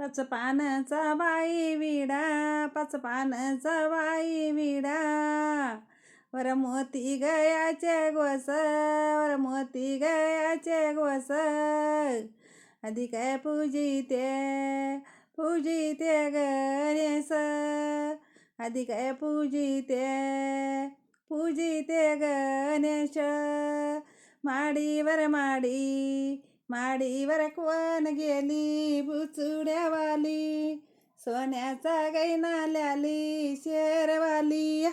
पाच पानचा बाई विडा पाच पानचा बाई विडा. वर मोती गयाचे गोस वर मोती गयाचे गोस आधी काय पूजिते पूजिते गणेश? आधी काय पूजिते पूजिते गणेश? माडीवर माडी माडीवर कोण गेली बुचुड्यावाली सोन्याचा गैना ल्याली शेरवाली.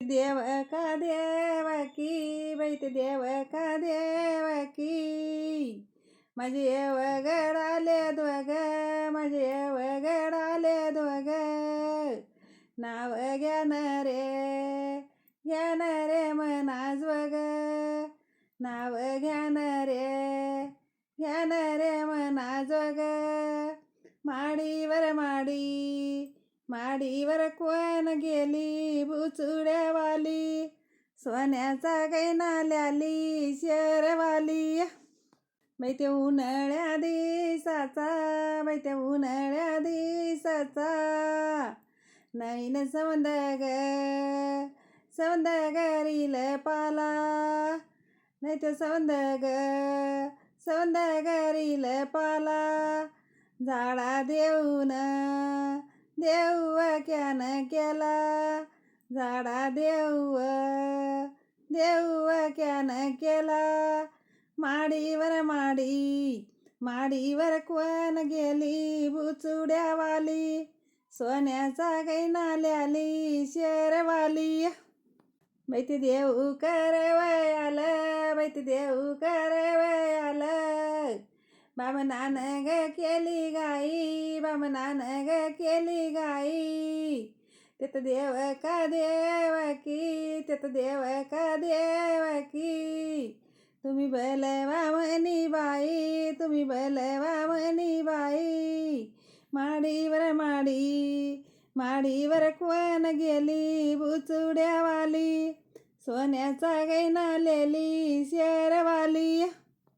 देव का देव की बैत देव का देव की? माझे येव गडाले दोघ माझे येव गडाले दोघ. नाव घ्यान रे घ्यान रे मना जोग नाव घ्यान रे घ्यान रे मना जोग माडीवर माडी माडीवर कोण गेली बुचुड्यावाली सोन्याचा गैना ल्याली शेरवाली बाई ते उन्हाळ्या दिसाचा बाई ते उन्हाळ्या दिसाचा नैन सवंद ग सवंद पाला नाही ते सवंद सौंदगरील पाला झाडा देऊन देऊ क्यान केला. झाडा देऊ देऊ क्यान केला. माडीवर माडी माडीवर कोण गेली? बुचुड्यावाली सोन्याचा गैना ल्याली शेरवाली. बैती देऊ करवयाल बैती देऊ करवयाल बामनान ग केली गाई बामनान ग केली गाई. तेत देव का देवकी? की देव का देवकी? तुम्ही बलवा म्हणी बाई तुम्ही बलवा म्हणी बाई. माडीवर माडी माडीवर कोण गेली बुचुड्यावाली. सोन्याचा गैनालेली शेरवाली.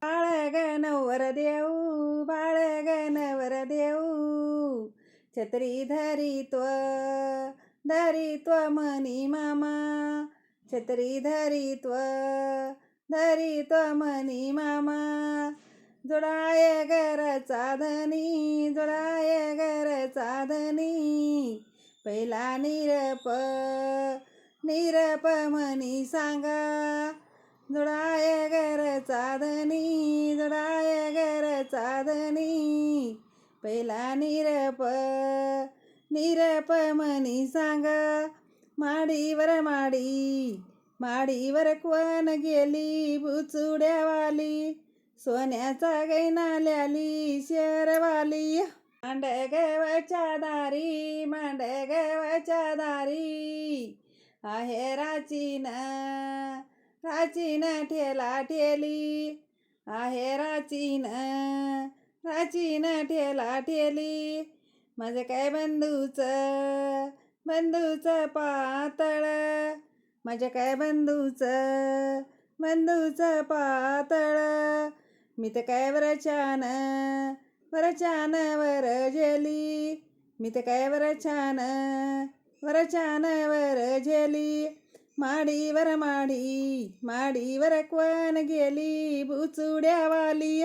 बाळग नवर देऊ बाळग नवर देऊ. छत्री धरित्व धरित्व मनी मामा. छत्री धरित्व धरित्व मनी मामा. जोडाय घरचा धनी जोडाय घरचा धनी. पहिला निरप निरपमनी सांगा. जोडाय गर चादनी जोडाय गर चादनी. पहिला निरप निरप मनी सांगा. माडीवर माडी माडीवर कोण गेली? बुचुड्यावाली सोन्याचा गैना ल्याली शेरवाली. मांडगवच्या दारी मांडगवच्या दारी. आहे राचीन राचीन ठेला ठेली. आहे राचीन राचीन ठेला ठेली. माझं काय बंधूच बंधूच पातळ. माझ्या काय बंधूच बंधूच पातळ. मी तर काय वरछान वरछान वर जेली. मी तर काय वरछान वरछान झेली जेली माडीवर माडी माडीवर कोण गेली बुचुड्यावाली